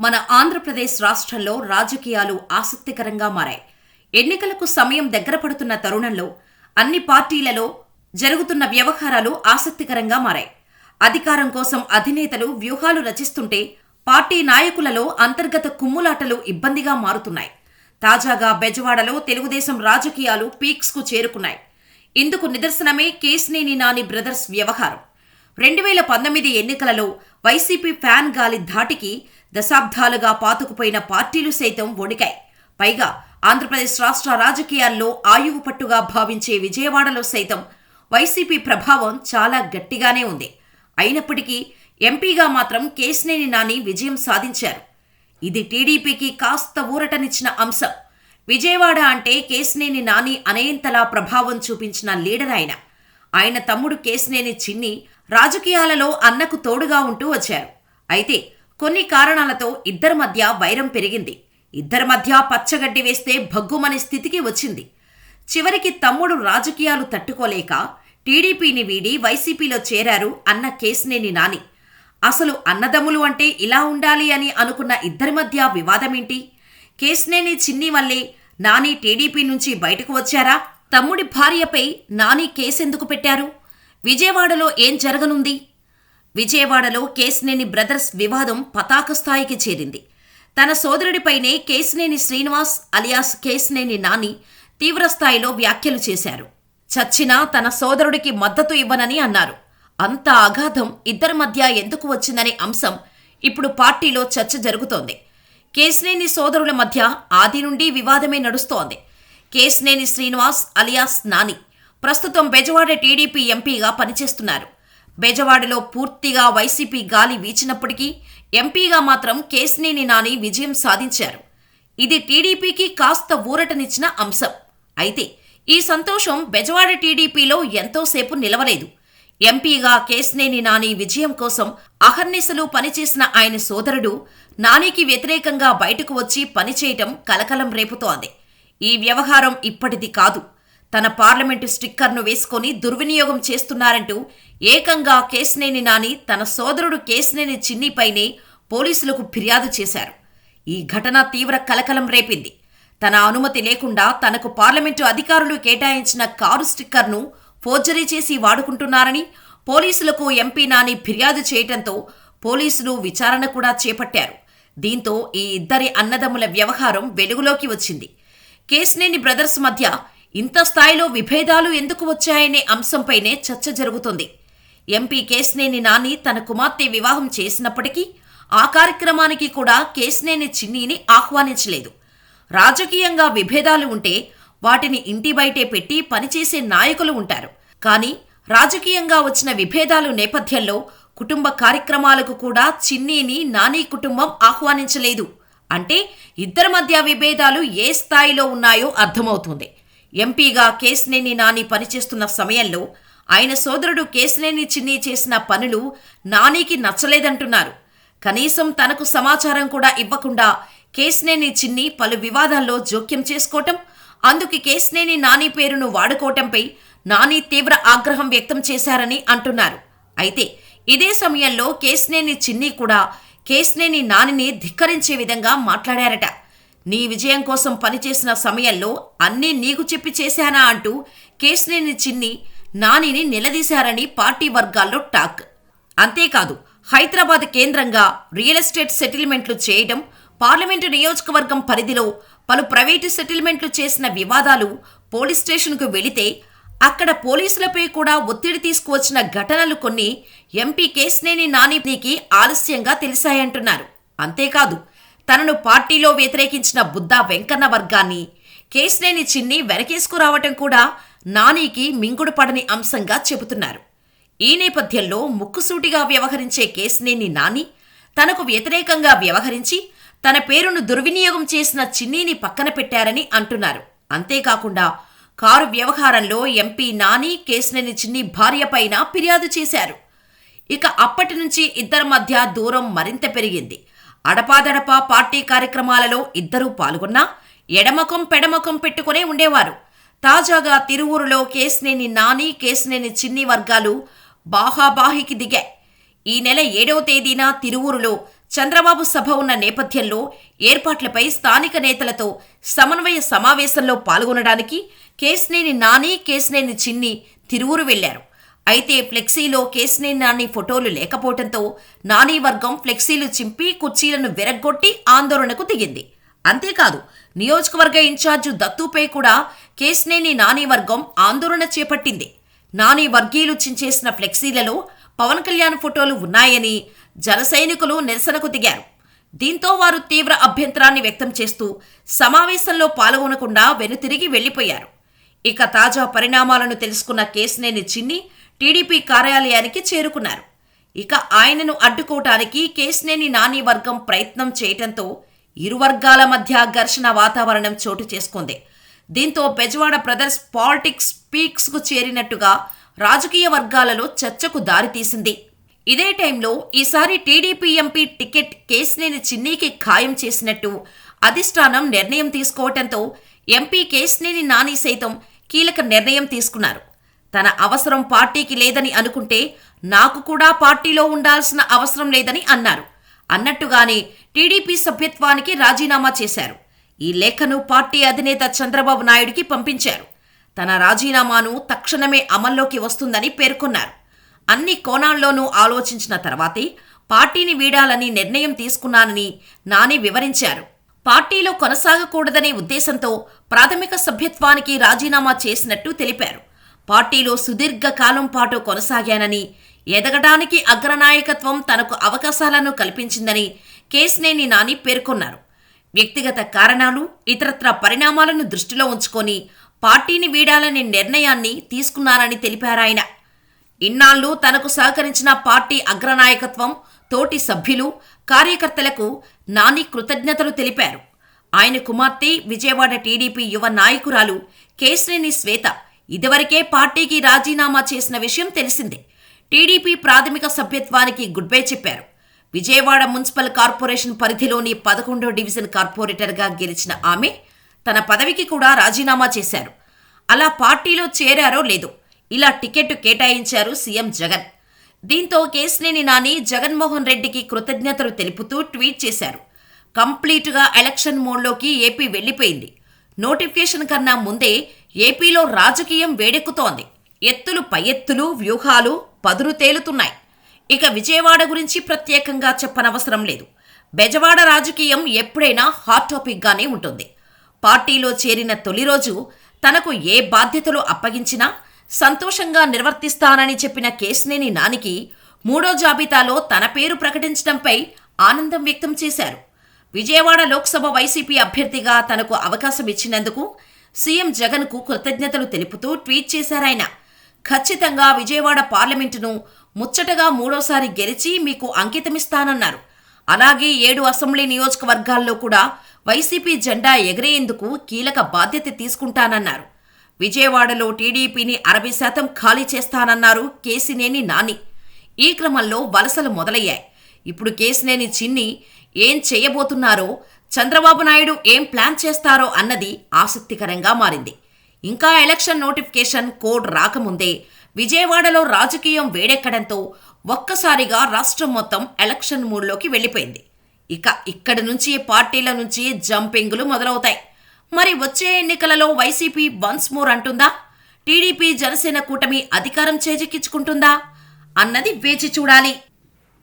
మన ఆంధ్రప్రదేశ్ రాష్ట్రంలో రాజకీయాలు ఆసక్తికరంగా మారాయి. ఎన్నికలకు సమయం దగ్గర పడుతున్న తరుణంలో అన్ని పార్టీలలో జరుగుతున్న వ్యవహారాలు ఆసక్తికరంగా మారాయి. అధికారం కోసం అధినేతలు వ్యూహాలు రచిస్తుంటే పార్టీ నాయకులలో అంతర్గత కుమ్ములాటలు ఇబ్బందిగా మారుతున్నాయి. తాజాగా బెజవాడలో తెలుగుదేశం రాజకీయాలు పీక్స్కు చేరుకున్నాయి. ఇందుకు నిదర్శనమే కేశ్నేని నాని బ్రదర్స్ వ్యవహారం. రెండు వేల పంతొమ్మిది ఎన్నికలలో వైసీపీ ఫ్యాన్ గాలి ధాటికి దశాబ్దాలుగా పాతుకుపోయిన పార్టీలు సైతం వణికాయి. పైగా ఆంధ్రప్రదేశ్ రాష్ట్ర రాజకీయాల్లో ఆయువు పట్టుగా భావించే విజయవాడలో సైతం వైసీపీ ప్రభావం చాలా గట్టిగానే ఉంది. అయినప్పటికీ ఎంపీగా మాత్రం కేశినేని నాని విజయం సాధించారు. ఇది టీడీపీకి కాస్త ఊరటనిచ్చిన అంశం. విజయవాడ అంటే కేశినేని నాని అనేంతలా ప్రభావం చూపించిన లీడర్ ఆయన. ఆయన తమ్ముడు కేశినేని చిన్ని రాజకీయాలలో అన్నకు తోడుగా ఉంటూ వచ్చారు. అయితే కొన్ని కారణాలతో ఇద్దరి మధ్య వైరం పెరిగింది. ఇద్దరి మధ్య పచ్చగడ్డి వేస్తే భగ్గుమనే స్థితికి వచ్చింది. చివరికి తమ్ముడు రాజకీయాలు తట్టుకోలేక టీడీపీని వీడి వైసీపీలో చేరారు అన్న కేశినేని నాని. అసలు అన్నదమ్ములు అంటే ఇలా ఉండాలి అని అనుకున్న ఇద్దరి మధ్య వివాదమేంటి? కేశినేని చిన్ని వల్లే నాని టీడీపీ నుంచి బయటకు వచ్చారా? తమ్ముడి భార్యపై నాని కేసెందుకు పెట్టారు? విజయవాడలో ఏం జరగనుంది? విజయవాడలో కేశినేని బ్రదర్స్ వివాదం పతాక స్థాయికి చేరింది. తన సోదరుడిపైనే కేశినేని శ్రీనివాస్ అలియాస్ కేశినేని నాని తీవ్రస్థాయిలో వ్యాఖ్యలు చేశారు. చచ్చినా తన సోదరుడికి మద్దతు ఇవ్వనని అన్నారు. అంత అగాధం ఇద్దరి మధ్య ఎందుకు వచ్చిందనే అంశం ఇప్పుడు పార్టీలో చర్చ జరుగుతోంది. కేశినేని సోదరుల మధ్య ఆది నుండి వివాదమే నడుస్తోంది. కేశినేని శ్రీనివాస్ అలియాస్ నాని ప్రస్తుతం బెజవాడ టీడీపీ ఎంపీగా పనిచేస్తున్నారు. బెజవాడలో పూర్తిగా వైసీపీ గాలి వీచినప్పటికీ ఎంపీగా మాత్రం కేశినేని నాని విజయం సాధించారు. ఇది టీడీపీకి కాస్త ఊరటనిచ్చిన అంశం. అయితే ఈ సంతోషం బెజవాడ టీడీపీలో ఎంతోసేపు నిలవలేదు. ఎంపీగా కేశినేని నాని విజయం కోసం అహర్నిశలు పనిచేసిన ఆయన సోదరుడు నానికి వ్యతిరేకంగా బయటకు వచ్చి పనిచేయటం కలకలం రేపుతోంది. ఈ వ్యవహారం ఇప్పటిది కాదు. తన పార్లమెంటు స్టిక్కర్ను వేసుకొని దుర్వినియోగం చేస్తున్నారంటూ ఏకంగా కేశినేని నాని తన సోదరుడు కేశినేని చిన్నిపైనే పోలీసులకు ఫిర్యాదు చేశారు. ఈ ఘటన తీవ్ర కలకలం రేపింది. తన అనుమతి లేకుండా తనకు పార్లమెంటు అధికారులు కేటాయించిన కారు స్టిక్కర్ను ఫోర్జరీ చేసి వాడుకుంటున్నారని పోలీసులకు ఎంపీ నాని ఫిర్యాదు చేయటంతో పోలీసులు విచారణ కూడా చేపట్టారు. దీంతో ఈ ఇద్దరి అన్నదమ్ముల వ్యవహారం వెలుగులోకి వచ్చింది. కేశినేని బ్రదర్స్ మధ్య ఇంత స్థాయిలో విభేదాలు ఎందుకు వచ్చాయనే అంశంపైనే చర్చ జరుగుతుంది. ఎంపీ కేశినేని నాని తన కుమార్తె వివాహం చేసినప్పటికీ ఆ కార్యక్రమానికి కూడా కేశినేని చిన్నీని ఆహ్వానించలేదు. రాజకీయంగా విభేదాలు ఉంటే వాటిని ఇంటి బయటే పెట్టి పనిచేసే నాయకులు ఉంటారు. కానీ రాజకీయంగా వచ్చిన విభేదాలు నేపథ్యంలో కుటుంబ కార్యక్రమాలకు కూడా చిన్నీని నాని కుటుంబం ఆహ్వానించలేదు. అంటే ఇద్దరి మధ్య విభేదాలు ఏ స్థాయిలో ఉన్నాయో అర్థమవుతుంది. ఎంపీగా కేశినేని నాని పనిచేస్తున్న సమయంలో ఆయన సోదరుడు కేశినేని చిన్ని చేసిన పనులు నానికి నచ్చలేదంటున్నారు. కనీసం తనకు సమాచారం కూడా ఇవ్వకుండా కేశినేని చిన్ని పలు వివాదాల్లో జోక్యం చేసుకోవటం అందుకు కేశినేని నాని పేరును వాడుకోవటంపై నాని తీవ్ర ఆగ్రహం వ్యక్తం చేశారని అంటున్నారు. అయితే ఇదే సమయంలో కేశినేని చిన్ని కూడా కేశినేని నానిని ధిక్కరించే విధంగా మాట్లాడారట. నీ విజయం కోసం పనిచేసిన సమయంలో అన్నీ నీకు చెప్పి చేశానా అంటూ కేశినేని చిన్ని నానిని నిలదీశారని పార్టీ వర్గాల్లో టాక్. అంతేకాదు హైదరాబాద్ కేంద్రంగా రియల్ ఎస్టేట్ సెటిల్మెంట్లు చేయడం పార్లమెంటు నియోజకవర్గం పరిధిలో పలు ప్రైవేటు సెటిల్మెంట్లు చేసిన వివాదాలు పోలీస్ స్టేషన్కు వెళితే అక్కడ పోలీసులపై కూడా ఒత్తిడి తీసుకువచ్చిన ఘటనలు కొన్ని ఎంపీ కేశినేని నానికి ఆలస్యంగా తెలిసాయంటున్నారు. అంతేకాదు తనను పార్టీలో వ్యతిరేకించిన బుద్ధా వెంకన్న వర్గాన్ని కేశినేని చిన్ని వెనకేసుకురావటం కూడా నానికి మింగుడు పడని అంశంగా చెబుతున్నారు. ఈ నేపథ్యంలో ముక్కుసూటిగా వ్యవహరించే కేశినేని నాని తనకు వ్యతిరేకంగా వ్యవహరించి తన పేరును దుర్వినియోగం చేసిన చిన్నీని పక్కన పెట్టారని అంటున్నారు. అంతేకాకుండా కారు వ్యవహారంలో ఎంపీ నాని కేశినేని చిన్ని భార్యపైన ఫిర్యాదు చేశారు. ఇక అప్పటి నుంచి ఇద్దరి మధ్య దూరం మరింత పెరిగింది. అడపాదడపా పార్టీ కార్యక్రమాలలో ఇద్దరూ పాల్గొన్నా ఎడమకం పెడమకం పెట్టుకునే ఉండేవారు. తాజాగా తిరువూరులో కేశినేని నాని కేశినేని చిన్ని వర్గాలు బాహాబాహికి దిగాయి ఈ నెల ఏడవ తేదీన తిరువూరులో చంద్రబాబు సభ ఉన్న నేపథ్యంలో ఏర్పాట్లపై స్థానిక నేతలతో సమన్వయ సమావేశంలో పాల్గొనడానికి కేసినేని నాని కేసినేని చిన్ని తిరువురు వెళ్ళారు. అయితే ఫ్లెక్సీలో కేసినేని నాని ఫోటోలు లేకపోవడంతో నాని వర్గం ఫ్లెక్సీలు చింపి కుర్చీలను విరగ్గొట్టి ఆందోళనకు దిగింది. అంతేకాదు నియోజకవర్గ ఇన్ఛార్జు దత్తుపై కూడా కేసినేని నాని వర్గం ఆందోళన చేపట్టింది. నాని వర్గీయులు చించేసిన ఫ్లెక్సీలలో పవన్ కళ్యాణ్ ఫోటోలు ఉన్నాయని జనసైనికులు నిరసనకు దిగారు. దీంతో వారు తీవ్ర అభ్యంతరాన్ని వ్యక్తం చేస్తూ సమావేశంలో పాల్గొనకుండా వెనుతిరిగి వెళ్ళిపోయారు ఇక తాజా పరిణామాలను తెలుసుకున్న కేసినేని చిన్ని టీడీపీ కార్యాలయానికి చేరుకున్నారు. ఇక ఆయనను అడ్డుకోవటానికి కేశినేని నాని వర్గం ప్రయత్నం చేయటంతో ఇరు వర్గాల మధ్య ఘర్షణ వాతావరణం చోటు చేసుకుంది. దీంతో బెజవాడ బ్రదర్స్ పాలిటిక్స్ పీక్స్కు చేరినట్టుగా రాజకీయ వర్గాలలో చర్చకు దారితీసింది. ఇదే టైంలో ఈసారి టీడీపీ ఎంపీ టికెట్ కేశినేని చిన్నీకి ఖాయం చేసినట్టు అధిష్టానం నిర్ణయం తీసుకోవటంతో ఎంపీ కేశినేని నాని సైతం కీలక నిర్ణయం తీసుకున్నారు. తన అవసరం పార్టీకి లేదని అనుకుంటే నాకు కూడా పార్టీలో ఉండాల్సిన అవసరం లేదని అన్నారు. అన్నట్టుగానే టీడీపీ సభ్యత్వానికి రాజీనామా చేశారు. ఈ లేఖను పార్టీ అధినేత చంద్రబాబు నాయుడికి పంపించారు. తన రాజీనామాను తక్షణమే అమల్లోకి వస్తుందని పేర్కొన్నారు. అన్ని కోణాల్లోనూ ఆలోచించిన తర్వాతే పార్టీని వీడాలని నిర్ణయం తీసుకున్నానని నాని వివరించారు. పార్టీలో కొనసాగకూడదనే ఉద్దేశంతో ప్రాథమిక సభ్యత్వానికి రాజీనామా చేసినట్టు తెలిపారు. పార్టీలో సుదీర్ఘకాలం పాటు కొనసాగానని ఎదగడానికి అగ్రనాయకత్వం తనకు అవకాశాలను కల్పించిందని కేసినేని నాని పేర్కొన్నారు. వ్యక్తిగత కారణాలు ఇతరత్ర పరిణామాలను దృష్టిలో ఉంచుకొని పార్టీని వీడాలనే నిర్ణయాన్ని తీసుకున్నారని తెలిపారాయన ఇన్నాళ్ళు తనకు సహకరించిన పార్టీ అగ్రనాయకత్వం తోటి సభ్యులు కార్యకర్తలకు నాని కృతజ్ఞతలు తెలిపారు. ఆయన కుమార్తె విజయవాడ టీడీపీ యువ నాయకురాలు కేశినేని శ్వేత ఇదివరకే పార్టీకి రాజీనామా చేసిన విషయం తెలిసిందే. టీడీపీ ప్రాథమిక సభ్యత్వానికి గుడ్ బై చెప్పారు. విజయవాడ మున్సిపల్ కార్పొరేషన్ పరిధిలోని పదకొండో డివిజన్ కార్పొరేటర్గా గెలిచిన ఆమె తన పదవికి కూడా రాజీనామా చేశారు. అలా పార్టీలో చేరారో లేదో ఇలా టికెట్ కేటాయించారు సీఎం జగన్. దీంతో కేసినేని నాని జగన్మోహన్ రెడ్డికి కృతజ్ఞతలు తెలుపుతూ ట్వీట్ చేశారు. కంప్లీట్గా ఎలక్షన్ మోడ్లోకి ఏపీ వెళ్ళిపోయింది నోటిఫికేషన్ కన్నా ముందే ఏపీలో రాజకీయం వేడెక్కుతోంది. ఎత్తులు పై ఎత్తులు వ్యూహాలు పదులు తేలుతున్నాయి. ఇక విజయవాడ గురించి ప్రత్యేకంగా చెప్పనవసరం లేదు. బెజవాడ రాజకీయం ఎప్పుడైనా హాట్ టాపిక్గానే ఉంటుంది. పార్టీలో చేరిన తొలి రోజు తనకు ఏ బాధ్యతలు అప్పగించినా సంతోషంగా నిర్వర్తిస్తానని చెప్పిన కేశినేని నానికి మూడో జాబితాలో తన పేరు ప్రకటించడంపై ఆనందం వ్యక్తం చేశారు. విజయవాడ లోక్సభ వైసీపీ అభ్యర్థిగా తనకు అవకాశం ఇచ్చినందుకు సీఎం జగన్కు కృతజ్ఞతలు తెలుపుతూ ట్వీట్ చేశారాయన ఖచ్చితంగా విజయవాడ పార్లమెంటును ముచ్చటగా మూడోసారి గెలిచి మీకు అంకితమిస్తానన్నారు. అలాగే ఏడు అసెంబ్లీ నియోజకవర్గాల్లో కూడా వైసీపీ జెండా ఎగిరేందుకు కీలక బాధ్యత తీసుకుంటానన్నారు. విజయవాడలో టీడీపీని అరవై శాతం ఖాళీ చేస్తానన్నారు కేసినేని నాని. ఈ క్రమంలో వలసలు మొదలయ్యాయి. ఇప్పుడు కేసినేని చిన్ని ఏం చేయబోతున్నారో చంద్రబాబు నాయుడు ఏం ప్లాన్ చేస్తారో అన్నది ఆసక్తికరంగా మారింది. ఇంకా ఎలక్షన్ నోటిఫికేషన్ కోడ్ రాకముందే విజయవాడలో రాజకీయం వేడెక్కడంతో ఒక్కసారిగా రాష్ట్రం మొత్తం ఎలక్షన్ మూడ్లోకి వెళ్ళిపోయింది. ఇక ఇక్కడి నుంచి పార్టీల నుంచి జంపింగులు మొదలవుతాయి. మరి వచ్చే ఎన్నికలలో వైసీపీ వన్స్ మోర్ అంటుందా? టీడీపీ జనసేన కూటమి అధికారం చేజిక్కించుకుంటుందా? అన్నది వేచి చూడాలి.